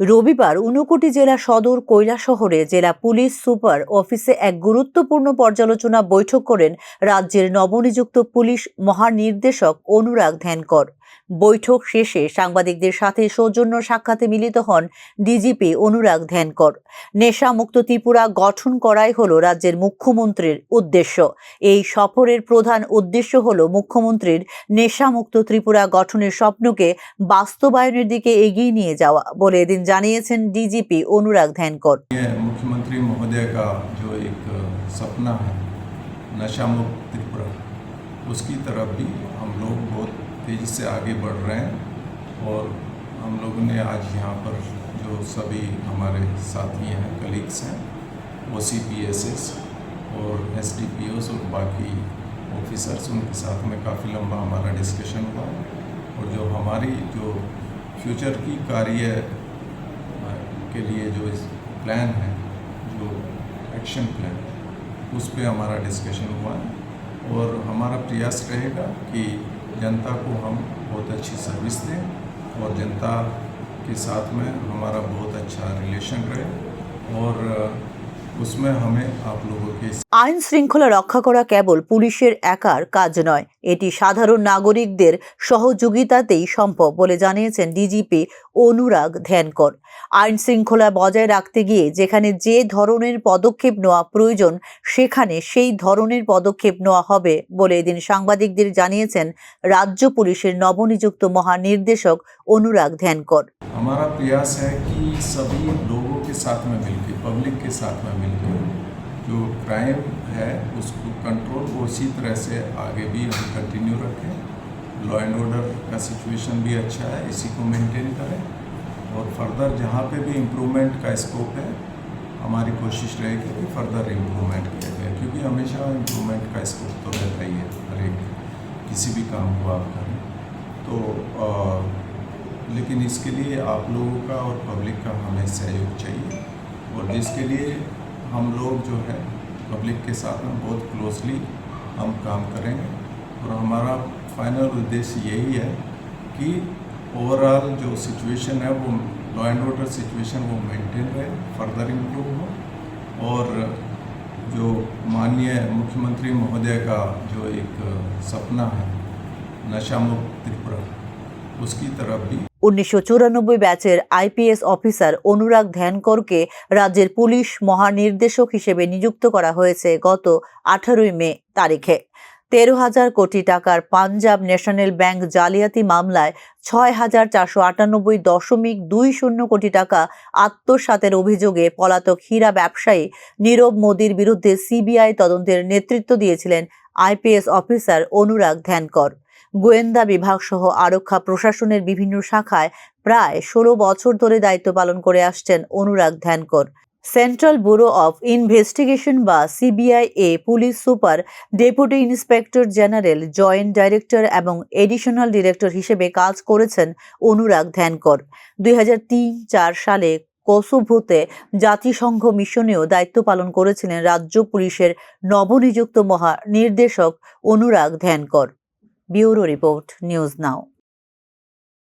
রবিবার ঊনকোটি জেলা সদর কৈলাসহরে জেলা পুলিশ সুপার অফিসে এক গুরুত্বপূর্ণ পর্যালোচনা বৈঠক করেন রাজ্যের নবনিযুক্ত পুলিশ মহানির্দেশক অনুরাগ ধ্যানকর। বৈঠক শেষে সাংবাদিকদের সাথে সৌজন্য সাক্ষাতে মিলিত হন ডিজিপি অনুরাগ ধ্যানকর। নেশামুক্ত ত্রিপুরা গঠন করাই হল রাজ্যের মুখ্যমন্ত্রীর উদ্দেশ্য। এই সফরের প্রধান উদ্দেশ্য হল মুখ্যমন্ত্রীর নেশামুক্ত ত্রিপুরা গঠনের স্বপ্নকে বাস্তবায়নের দিকে এগিয়ে নিয়ে যাওয়া বলে এদিন জানিয়েছেন ডিজিপি অনুরাগ ধ্যানকর ये मुख्यमंत्री महोदय का जो एक सपना है नशा मुक्त त्रिपुरा उसकी तरफ भी हम लोग बहुत तेज़ी से आगे बढ़ रहे हैं और हम लोगों ने आज यहाँ पर जो सभी हमारे साथी हैं कलीग्स हैं O C P S S और एस डी पी ओस और बाकी ऑफिसर्स उनके साथ में काफ़ी लंबा हमारा डिस्कशन हुआ और जो हमारी जो फ्यूचर की कार्य के लिए जो इस प्लान है, जो एक्शन प्लान उस पर हमारा डिस्कशन हुआ है और हमारा प्रयास रहेगा कि जनता को हम बहुत अच्छी सर्विस दें और जनता के साथ में हमारा बहुत अच्छा रिलेशन रहे और আইন শৃঙ্খলা রক্ষা করা কেবল পুলিশের একার কাজ নয়, এটি সাধারণ নাগরিকদের সহযোগিতাতেই সম্ভব বলে জানিয়েছেন ডিজিপি অনুরাগ ধ্যানকর। আইন শৃঙ্খলা বজায় রাখতে গিয়ে যেখানে যে ধরনের পদক্ষেপ নেওয়া প্রয়োজন, সেখানে সেই ধরনের পদক্ষেপ নেওয়া হবে বলে এদিন সাংবাদিকদের জানিয়েছেন রাজ্য পুলিশের নবনিযুক্ত মহানির্দেশক অনুরাগ ধ্যানকর। हमारा प्रयास है कि सभी लोगों के साथ में मिलकर पब्लिक के साथ में मिलकर जो क्राइम है उसको कंट्रोल वो उसी तरह से आगे भी हम कंटिन्यू रखें। लॉ एंड ऑर्डर का सिचुएशन भी अच्छा है इसी को मेंटेन करें। और फर्दर जहाँ पे भी इम्प्रूवमेंट का स्कोप है हमारी कोशिश रहेगी कि फर्दर इम्प्रूवमेंट किया जाए क्योंकि हमेशा इम्प्रूवमेंट का स्कोप तो रहता ही है हर एक किसी भी काम को आप करें। तो अ, लेकिन इसके लिए आप लोगों का और पब्लिक का हमें सहयोग चाहिए। और जिसके लिए हम लोग जो है पब्लिक के साथ में बहुत क्लोजली हम काम करेंगे। और हमारा फाइनल उद्देश्य यही है कि ओवरऑल जो सिचुएशन है, वो लॉ एंड ऑर्डर सिचुएशन वो मेंटेन रहे फर्दर इम्प्रूव हो। और जो माननीय मुख्यमंत्री महोदय का जो एक सपना है, नशा मुक्त त्रिपुरा, उसकी तरफ़ भी উনিশশো চুরানব্বই ব্যাচের আইপিএস অফিসার অনুরাগ ধ্যানকরকে রাজ্যের পুলিশ মহানির্দেশক হিসেবে নিযুক্ত করা হয়েছে গত আঠারোই মে তারিখে। তেরো হাজার কোটি টাকার পাঞ্জাব ন্যাশনাল ব্যাংক জালিয়াতি মামলায় ছয় হাজার চারশো আটানব্বই দশমিক দুই শূন্য কোটি টাকা আত্মসাতের অভিযোগে পলাতক হীরা ব্যবসায়ী নীরব মোদির বিরুদ্ধে সিবিআই তদন্তের নেতৃত্ব দিয়েছিলেন আইপিএস অফিসার অনুরাগ ধ্যানকর। গোয়েন্দা বিভাগ সহ আরক্ষা প্রশাসনের বিভিন্ন শাখায় প্রায় ষোলো বছর ধরে দায়িত্ব পালন করে আসছেন Anurag Dhyankar. Central bureau of investigation বা সিবিআই এ police super, deputy inspector general, joint director এবং এডিশনাল ডিরেক্টর হিসেবে কাজ করেছেন অনুরাগ ধ্যানকর। দুই চার সালে কোসোভোতে জাতিসংঘ মিশনেও দায়িত্ব পালন করেছিলেন রাজ্য পুলিশের নবনিযুক্ত মহা নির্দেশক Anurag Dhyankar. Bureau report news নাও